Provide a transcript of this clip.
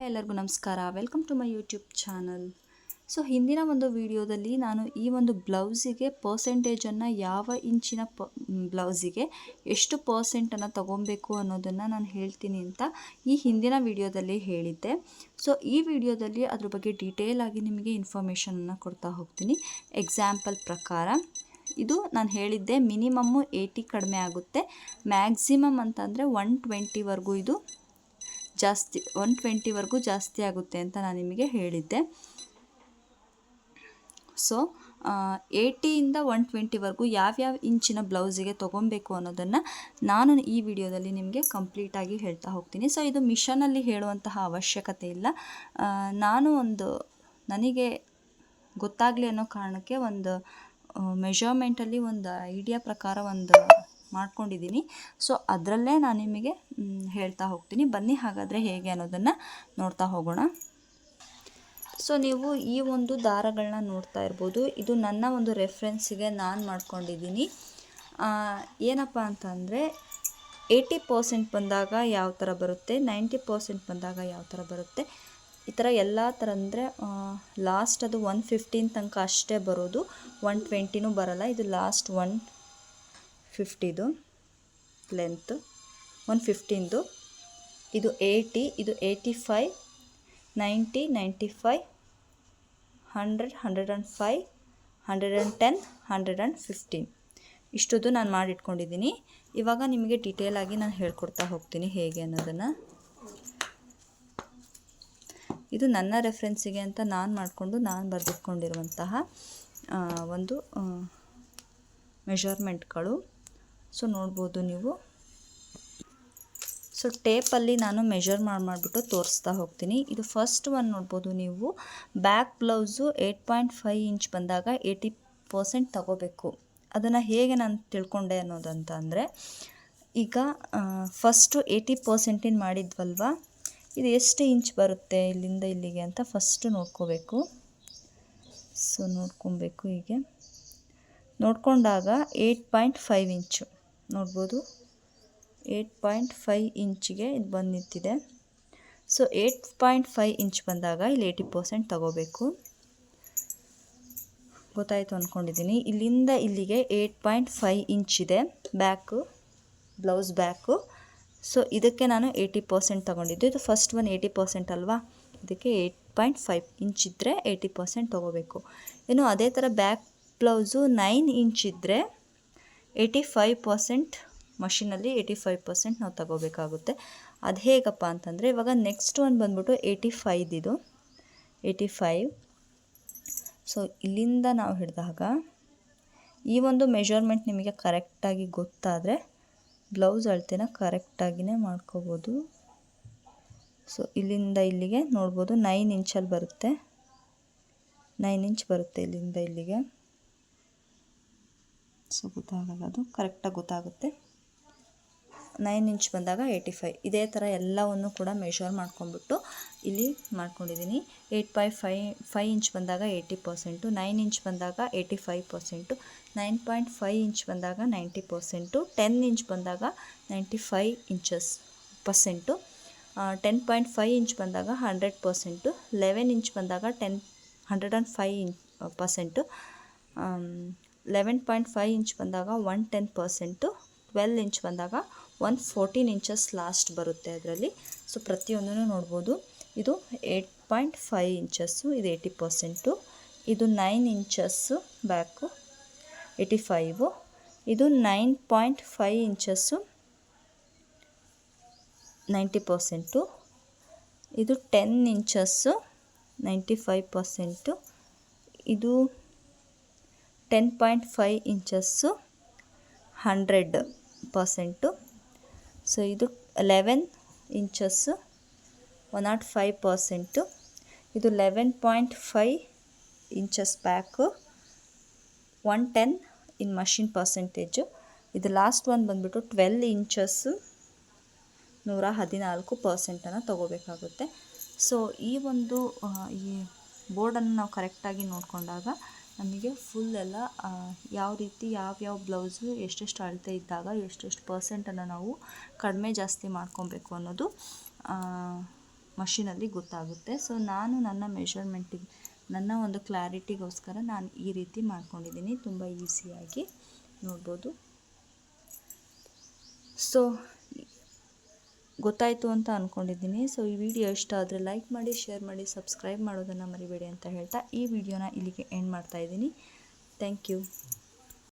ಎಲ್ಲರಿಗೂ ನಮಸ್ಕಾರ. Welcome to my YouTube channel so ಹಿಂದಿನ ಒಂದು ವಿಡಿಯೋದಲ್ಲಿ ನಾನು ಈ ಒಂದು ಬ್ಲೌಸಿಗೆ ಪರ್ಸೆಂಟೇಜನ್ನು ಯಾವ ಇಂಚಿನ ಪ ಬ್ಲೌಸಿಗೆ ಎಷ್ಟು ಪರ್ಸೆಂಟನ್ನು ತೊಗೊಬೇಕು ಅನ್ನೋದನ್ನು ನಾನು ಹೇಳ್ತೀನಿ ಅಂತ ಈ ಹಿಂದಿನ ವಿಡಿಯೋದಲ್ಲಿ ಹೇಳಿದ್ದೆ. ಸೊ ಈ ವಿಡಿಯೋದಲ್ಲಿ ಅದ್ರ ಬಗ್ಗೆ ಡೀಟೇಲ್ ಆಗಿ ನಿಮಗೆ ಇನ್ಫಾರ್ಮೇಷನನ್ನು ಕೊಡ್ತಾ ಹೋಗ್ತೀನಿ. ಎಕ್ಸಾಂಪಲ್ ಪ್ರಕಾರ, ಇದು ನಾನು ಹೇಳಿದ್ದೆ ಮಿನಿಮಮ್ಮು ಏಯ್ಟಿ ಕಡಿಮೆ ಆಗುತ್ತೆ. ಮ್ಯಾಕ್ಸಿಮಮ್ ಅಂತಂದರೆ ಒನ್ ಟ್ವೆಂಟಿವರೆಗೂ ಇದು. ಜಾಸ್ತಿ ಒನ್ ಟ್ವೆಂಟಿವರೆಗೂ ಜಾಸ್ತಿ ಆಗುತ್ತೆ ಅಂತ ನಾನು ನಿಮಗೆ ಹೇಳಿದ್ದೆ. ಸೊ ಏಯ್ಟಿಯಿಂದ ಒನ್ ಟ್ವೆಂಟಿವರೆಗೂ ಯಾವ್ಯಾವ ಇಂಚಿನ ಬ್ಲೌಸಿಗೆ ತೊಗೊಬೇಕು ಅನ್ನೋದನ್ನು ನಾನು ಈ ವಿಡಿಯೋದಲ್ಲಿ ನಿಮಗೆ ಕಂಪ್ಲೀಟಾಗಿ ಹೇಳ್ತಾ ಹೋಗ್ತೀನಿ. ಸೊ ಇದು ಮಿಷನಲ್ಲಿ ಹೇಳುವಂತಹ ಅವಶ್ಯಕತೆ ಇಲ್ಲ. ನಾನು ಒಂದು ನನಗೆ ಗೊತ್ತಾಗಲಿ ಅನ್ನೋ ಕಾರಣಕ್ಕೆ ಒಂದು ಮೆಷರ್ಮೆಂಟಲ್ಲಿ ಒಂದು ಐಡಿಯಾ ಪ್ರಕಾರ ಒಂದು ಮಾಡ್ಕೊಂಡಿದ್ದೀನಿ. ಸೊ ಅದರಲ್ಲೇ ನಾನು ನಿಮಗೆ ಹೇಳ್ತಾ ಹೋಗ್ತೀನಿ. ಬನ್ನಿ ಹಾಗಾದರೆ ಹೇಗೆ ಅನ್ನೋದನ್ನು ನೋಡ್ತಾ ಹೋಗೋಣ. ಸೊ ನೀವು ಈ ಒಂದು ದಾರಗಳನ್ನ ನೋಡ್ತಾ ಇರ್ಬೋದು. ಇದು ನನ್ನ ಒಂದು ರೆಫ್ರೆನ್ಸಿಗೆ ನಾನು ಮಾಡ್ಕೊಂಡಿದ್ದೀನಿ. ಏನಪ್ಪ ಅಂತಂದರೆ ಏಯ್ಟಿ ಪರ್ಸೆಂಟ್ ಬಂದಾಗ ಯಾವ ಥರ ಬರುತ್ತೆ ನೈಂಟಿ ಪರ್ಸೆಂಟ್ ಬಂದಾಗ ಯಾವ ಥರ ಬರುತ್ತೆ, ಈ ಥರ ಎಲ್ಲ ಥರ ಅಂದರೆ ಲಾಸ್ಟ್ ಅದು ಒನ್ ಫಿಫ್ಟೀನ್ ತನಕ ಅಷ್ಟೇ ಬರೋದು. ಒನ್ ಟ್ವೆಂಟಿನೂ ಬರಲ್ಲ. ಇದು ಲಾಸ್ಟ್ ಒನ್ ಫಿಫ್ಟಿದು ಲೆಂತ್ ಒನ್ ಫಿಫ್ಟೀನ್ದು ಇದು ಏಯ್ಟಿ ಇದು eighty five ninety ninety five hundred hundred and five hundred and ten hundred and fifteen ಇಷ್ಟುದು ನಾನು ಮಾಡಿಟ್ಕೊಂಡಿದ್ದೀನಿ. ಇವಾಗ ನಿಮಗೆ ಡೀಟೇಲ್ ಆಗಿ ನಾನು ಹೇಳ್ಕೊಡ್ತಾ ಹೋಗ್ತೀನಿ ಹೇಗೆ ಅನ್ನೋದನ್ನು. ಇದು ನನ್ನ ರೆಫ್ರೆನ್ಸಿಗೆ ಅಂತ ನಾನು ಮಾಡಿಕೊಂಡು ನಾನು ಬರೆದಿಟ್ಕೊಂಡಿರುವಂತಹ ಒಂದು ಮೆಷರ್ಮೆಂಟ್ಗಳು ಸೊ ನೋಡ್ಬೋದು ನೀವು. ಸೊ ಟೇಪಲ್ಲಿ ನಾನು ಮೆಷರ್ ಮಾಡಿ ಮಾಡಿಬಿಟ್ಟು ತೋರಿಸ್ತಾ ಹೋಗ್ತೀನಿ. ಇದು ಫಸ್ಟ್ ಒನ್ ನೋಡ್ಬೋದು ನೀವು. Back blouse eight point five inch ಬಂದಾಗ ಏಯ್ಟಿ ಪರ್ಸೆಂಟ್ ತಗೋಬೇಕು. ಅದನ್ನು ಹೇಗೆ ನಾನು ತಿಳ್ಕೊಂಡೆ ಅನ್ನೋದಂತ ಅಂದರೆ, ಈಗ ಫಸ್ಟು ಏಯ್ಟಿ ಪರ್ಸೆಂಟಿನ ಮಾಡಿದ್ವಲ್ವ? ಇದು ಎಷ್ಟು ಇಂಚ್ ಬರುತ್ತೆ ಇಲ್ಲಿಂದ ಇಲ್ಲಿಗೆ ಅಂತ ಫಸ್ಟು ನೋಡ್ಕೋಬೇಕು. ಸೊ ನೋಡ್ಕೊಬೇಕು ಹೀಗೆ. ನೋಡಿಕೊಂಡಾಗ ಏಯ್ಟ್ ಪಾಯಿಂಟ್ ಫೈವ್ ಇಂಚು. ನೋಡ್ಬೋದು. ಏಯ್ಟ್ ಪಾಯಿಂಟ್ ಫೈ ಇಂಚಿಗೆ ಇದು ಬಂದು ನಿಂತಿದೆ so eight point five inch ಬಂದಾಗ ಇಲ್ಲಿ ಏಯ್ಟಿ ಪರ್ಸೆಂಟ್ ತಗೋಬೇಕು. ಗೊತ್ತಾಯಿತು ಅಂದ್ಕೊಂಡಿದ್ದೀನಿ ಇಲ್ಲಿಂದ ಇಲ್ಲಿಗೆ ಏಯ್ಟ್ ಪಾಯಿಂಟ್ ಫೈವ್ ಇಂಚ್ ಇದೆ. Back, blouse back. ಸೊ, ಇದಕ್ಕೆ ನಾನು ಏಯ್ಟಿ ಪರ್ಸೆಂಟ್ ತೊಗೊಂಡಿದ್ದು. ಇದು ಫಸ್ಟ್ ಒನ್ ಏಯ್ಟಿ ಪರ್ಸೆಂಟ್ ಅಲ್ವಾ? ಇದಕ್ಕೆ ಏಯ್ಟ್ ಪಾಯಿಂಟ್ ಫೈವ್ ಇಂಚ್ ಇದ್ದರೆ ಏಯ್ಟಿ ಪರ್ಸೆಂಟ್ ತೊಗೋಬೇಕು. ಇನ್ನು ಅದೇ ಥರ ಬ್ಯಾಕ್ ಬ್ಲೌಸು ನೈನ್ ಇಂಚ್ ಇದ್ದರೆ ಏಯ್ಟಿ ಫೈವ್ ಪರ್ಸೆಂಟ್ ಮಷಿನಲ್ಲಿ ಏಯ್ಟಿ ಫೈವ್ ಪರ್ಸೆಂಟ್ ನಾವು ತಗೋಬೇಕಾಗುತ್ತೆ. ಅದು ಹೇಗಪ್ಪ ಅಂತಂದರೆ ಇವಾಗ ನೆಕ್ಸ್ಟ್ ಒಂದು ಬಂದ್ಬಿಟ್ಟು ಏಯ್ಟಿ ಫೈದಿದು ಏಯ್ಟಿ ಫೈವ್ ಸೊ ಇಲ್ಲಿಂದ ನಾವು ಹಿಡಿದಾಗ ಈ ಒಂದು ಮೆಷರ್ಮೆಂಟ್ ನಿಮಗೆ ಕರೆಕ್ಟಾಗಿ ಗೊತ್ತಾದರೆ ಬ್ಲೌಸ್ ಅಳತೆನ ಕರೆಕ್ಟಾಗಿಯೇ ಮಾಡ್ಕೋಬೋದು. ಸೊ ಇಲ್ಲಿಂದ ಇಲ್ಲಿಗೆ ನೋಡ್ಬೋದು ನೈನ್ ಇಂಚಲ್ಲಿ ಬರುತ್ತೆ. ನೈನ್ ಇಂಚ್ ಬರುತ್ತೆ ಇಲ್ಲಿಂದ ಇಲ್ಲಿಗೆ. ಸೊ ಗೊತ್ತಾಗಲ್ಲ ಅದು ಕರೆಕ್ಟಾಗಿ ಗೊತ್ತಾಗುತ್ತೆ. ನೈನ್ ಇಂಚ್ ಬಂದಾಗ ಏಯ್ಟಿ ಫೈವ್ ಇದೇ ಥರ ಎಲ್ಲವನ್ನು ಕೂಡ ಮೆಷರ್ ಮಾಡ್ಕೊಂಡ್ಬಿಟ್ಟು ಇಲ್ಲಿ ಮಾಡ್ಕೊಂಡಿದ್ದೀನಿ eight by five five inch ಬಂದಾಗ ಏಯ್ಟಿ ಪರ್ಸೆಂಟು ನೈನ್ ಇಂಚ್ ಬಂದಾಗ eighty five percent nine point five inch ಬಂದಾಗ ನೈಂಟಿ ಪರ್ಸೆಂಟು ಟೆನ್ ಇಂಚ್ ಬಂದಾಗ ninety five inches percent ten point five inch ಬಂದಾಗ ಹಂಡ್ರೆಡ್ ಪರ್ಸೆಂಟು ಲೆವೆನ್ ಇಂಚ್ ಬಂದಾಗ ten hundred and five inch percent eleven point five inch ಬಂದಾಗ one ten percent twelve inch ಬಂದಾಗ one fourteen inches last ಬರುತ್ತೆ ಅದರಲ್ಲಿ. So ಪ್ರತಿಯೊಂದನ್ನು ನೋಡ್ಬೋದು. ಇದು eight point five inches ಇದು ಏಯ್ಟಿ ಪರ್ಸೆಂಟು ಇದು nine inches back eighty five ಇದು nine point five inches ninety percent ಇದು ten inches ninety five percent ಇದು ten point five inches hundred percent so ಇದು eleven inches one naught five percent ಇದು eleven point five inches back one ten in machine percentage ಇದು last ಒಂದು ಬಂದುಬಿಟ್ಟು twelve inches ನೂರ ಹದಿನಾಲ್ಕು ಪರ್ಸೆಂಟನ್ನು ತೊಗೋಬೇಕಾಗುತ್ತೆ. So ಈ ಒಂದು ಈ ಬೋರ್ಡನ್ನು ನಾವು ಕರೆಕ್ಟಾಗಿ ನೋಡಿಕೊಂಡಾಗ ನಮಗೆ ಫುಲ್ ಎಲ್ಲ ಯಾವ ರೀತಿ ಯಾವ್ಯಾವ ಬ್ಲೌಸು ಎಷ್ಟೆಷ್ಟು ಅಳತೆ ಇದ್ದಾಗ ಎಷ್ಟೆಷ್ಟು ಪರ್ಸೆಂಟನ್ನು ನಾವು ಕಡಿಮೆ ಜಾಸ್ತಿ ಮಾಡ್ಕೊಬೇಕು ಅನ್ನೋದು ಮಷಿನಲ್ಲಿ ಗೊತ್ತಾಗುತ್ತೆ. ಸೊ ನಾನು ನನ್ನ ಮೆಷರ್ಮೆಂಟಿಗೆ ನನ್ನ ಒಂದು ಕ್ಲಾರಿಟಿಗೋಸ್ಕರ ನಾನು ಈ ರೀತಿ ಮಾಡ್ಕೊಂಡಿದ್ದೀನಿ. ತುಂಬ ಈಸಿಯಾಗಿ ನೋಡ್ಬೋದು. ಸೊ ಗೊತ್ತಾಯಿತು ಅಂತ ಅಂದ್ಕೊಂಡಿದ್ದೀನಿ ಸೊ ಈ ವಿಡಿಯೋ ಇಷ್ಟ ಆದರೆ ಲೈಕ್ ಮಾಡಿ ಶೇರ್ ಮಾಡಿ ಸಬ್ಸ್ಕ್ರೈಬ್ ಮಾಡೋದನ್ನು ಮರಿಬೇಡಿ ಅಂತ ಹೇಳ್ತಾ ಈ ವಿಡಿಯೋನ ಇಲ್ಲಿಗೆ ಎಂಡ್ ಮಾಡ್ತಾ ಇದ್ದೀನಿ. Thank you